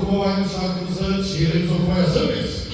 pochowałem za, za, za, za, za, za, za,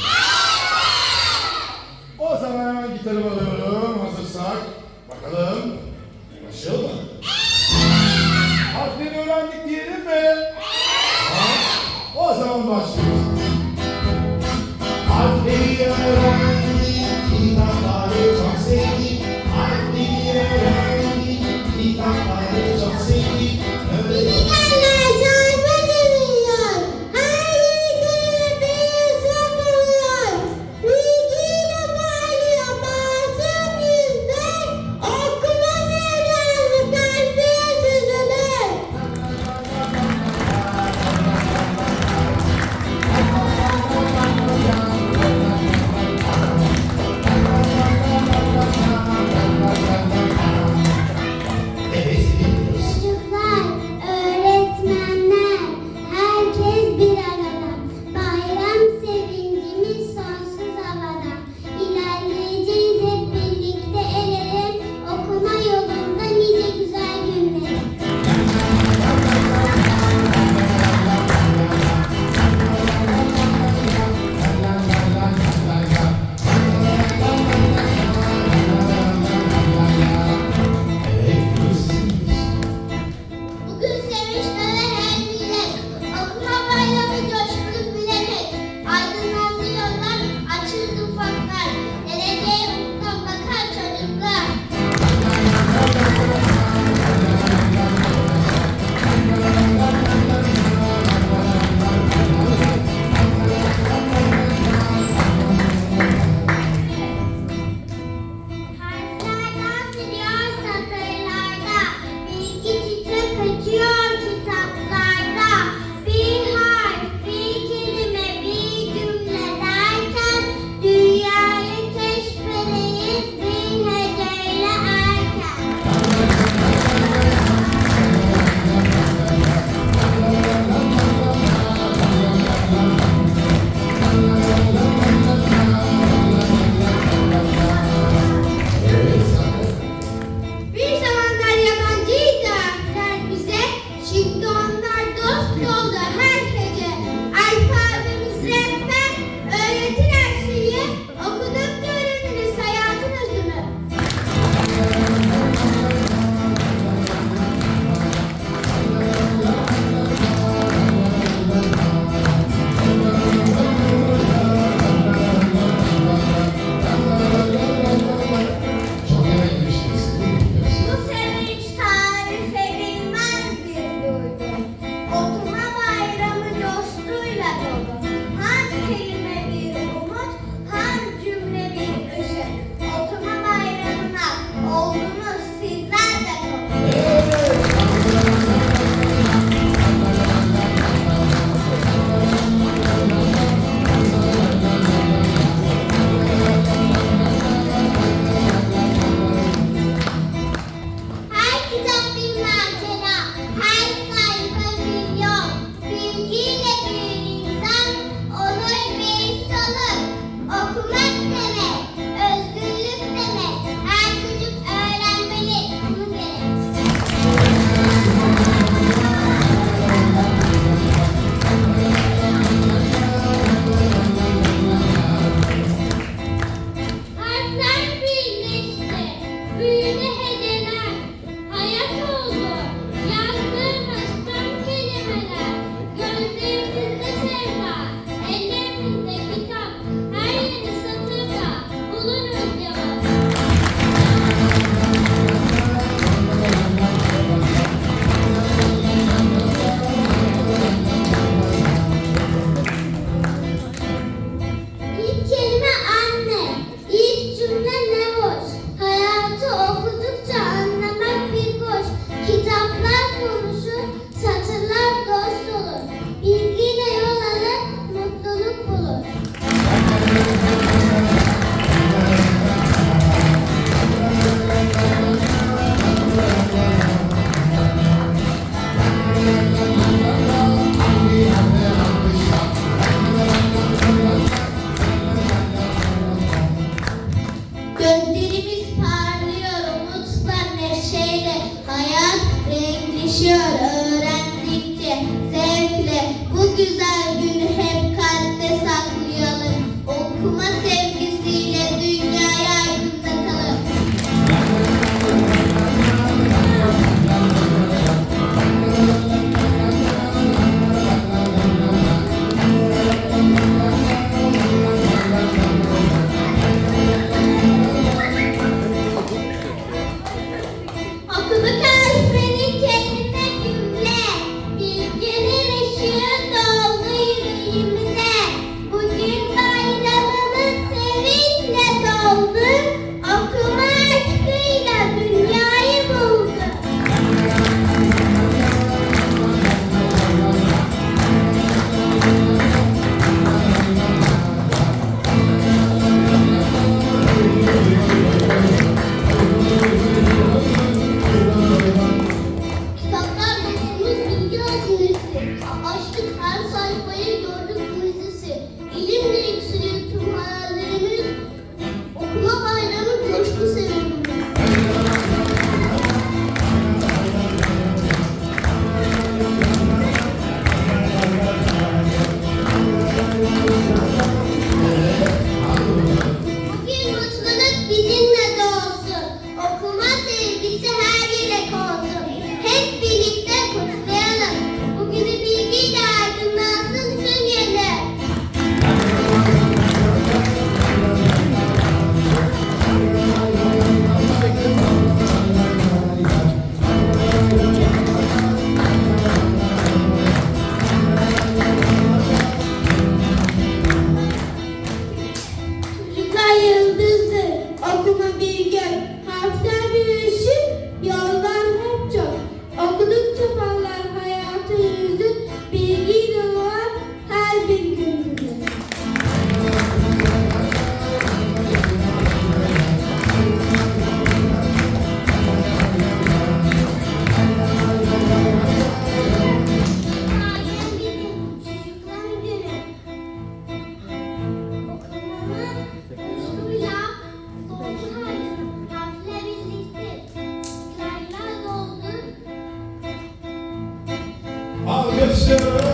Christian.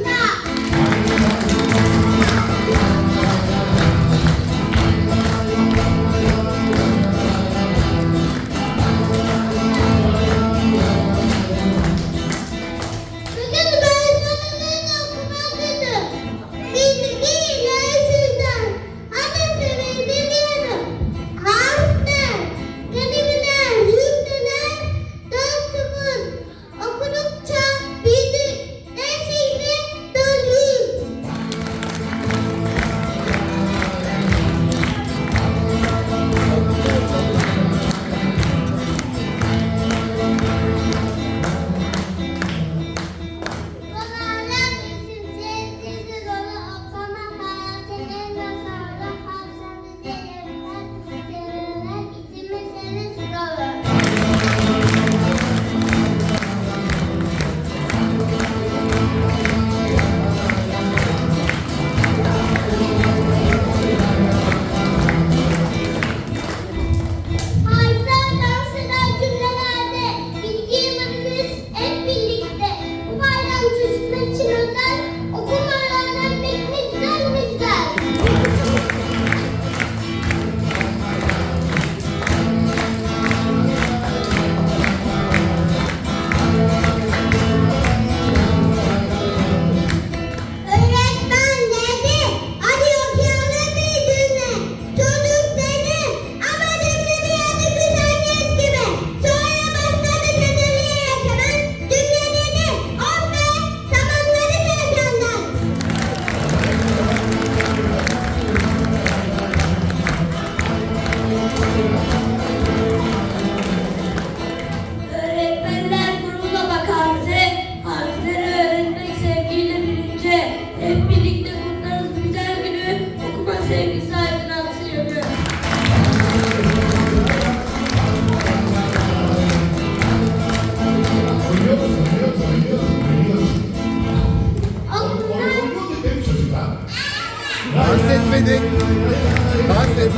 ん etmedik. Dans et.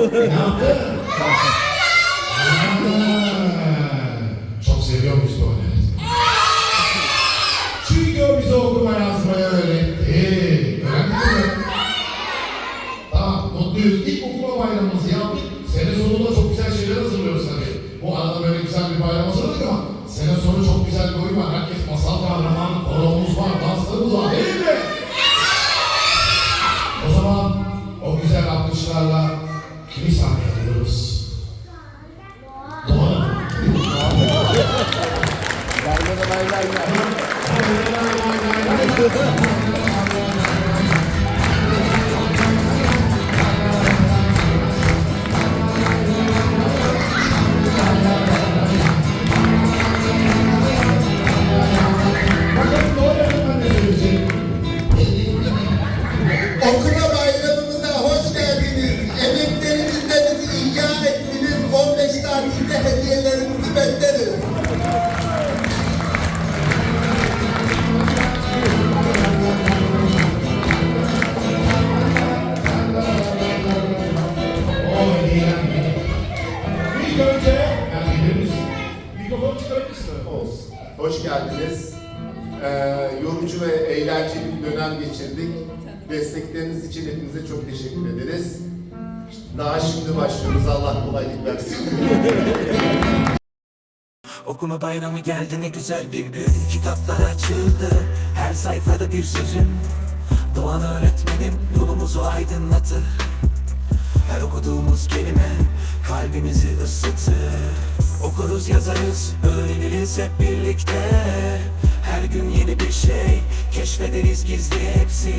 Ha, Çok seviyor muyuz Doğan öğretmeni? Çünkü o bize okuma yazmayı öğretti. Öğrendin mi? Tamam, mutluyuz. İlk okuma bayramımızı yaptık. Sene sonunda çok güzel şeyler hazırlıyoruz tabii. Bu arada böyle güzel bir bayram hazırladık ama sene sonu çok güzel bir oyun var. Herkes masal kahraman, koromuz var, danslarımız var değil mi? O zaman o güzel alkışlarla Give me. İçin hepinize çok teşekkür ederiz. Daha şimdi başlıyoruz. Allah kolaylık versin. Okuma bayramı geldi ne güzel bir gün Kitaplar açıldı her sayfada bir sözün Doğan öğretmenim yolumuzu aydınlatır Her okuduğumuz kelime kalbimizi ısıtır Okuruz yazarız öğreniriz hep birlikte gün yeni bir şey. Keşfederiz gizli hepsi.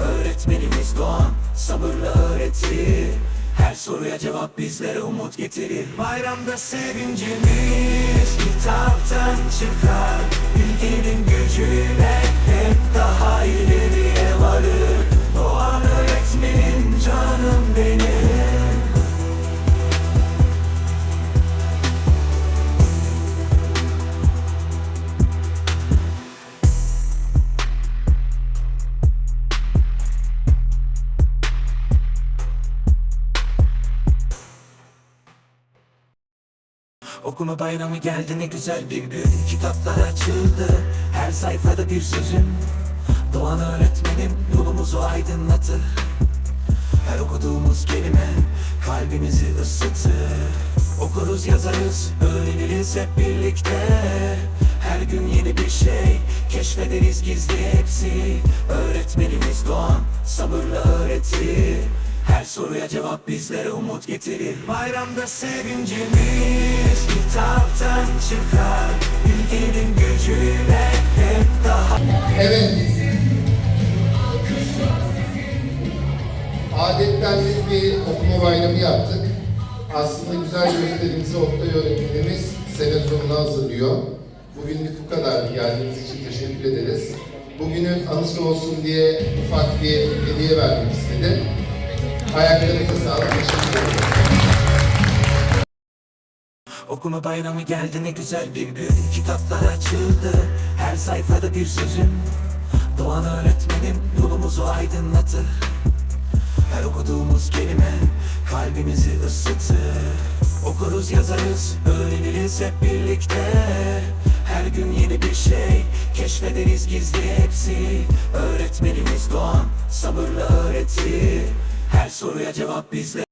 Öğretmenimiz Doğan sabırla öğretir. Her soruya cevap bizlere umut getirir. Bayramda sevincimiz kitaptan çıkar. Bilginin gücüyle Okuma bayramı geldi ne güzel bir gün. Kitaplar açıldı her sayfada bir sözün Doğan öğretmenim yolumuzu aydınlatır. Her okuduğumuz kelime kalbimizi ısıtır. Okuruz yazarız öğreniriz hep birlikte. Her gün yeni bir şey keşfederiz gizli hepsi. Öğretmenimiz Doğan sabırla öğretir. Her soruya cevap bizlere umut getirir. Bayramda sevincimiz kitaptan çıkar Bilginin gücüyle hep daha Evet. Adettenlik bir okuma bayramı yaptık. Aslında güzel gösterimizi Oktay öğretmenimiz sene sonuna hazırlıyor. Bugünlük bu kadar. Geldiğiniz için teşekkür ederiz. Bugünün anısı olsun diye ufak bir hediye vermek istedim. Ayaklarınıza sağlık. Teşekkür ederim. Okuma bayramı geldi ne güzel bir gün. Kitaplar açıldı her sayfada bir sözün Doğan öğretmenim yolumuzu aydınlatır. Her okuduğumuz kelime kalbimizi ısıtır. Okuruz yazarız öğreniriz hep birlikte. Her gün yeni bir şey keşfederiz gizli hepsi. Öğretmenimiz Doğan sabırla öğretir. Her soruya cevap bizde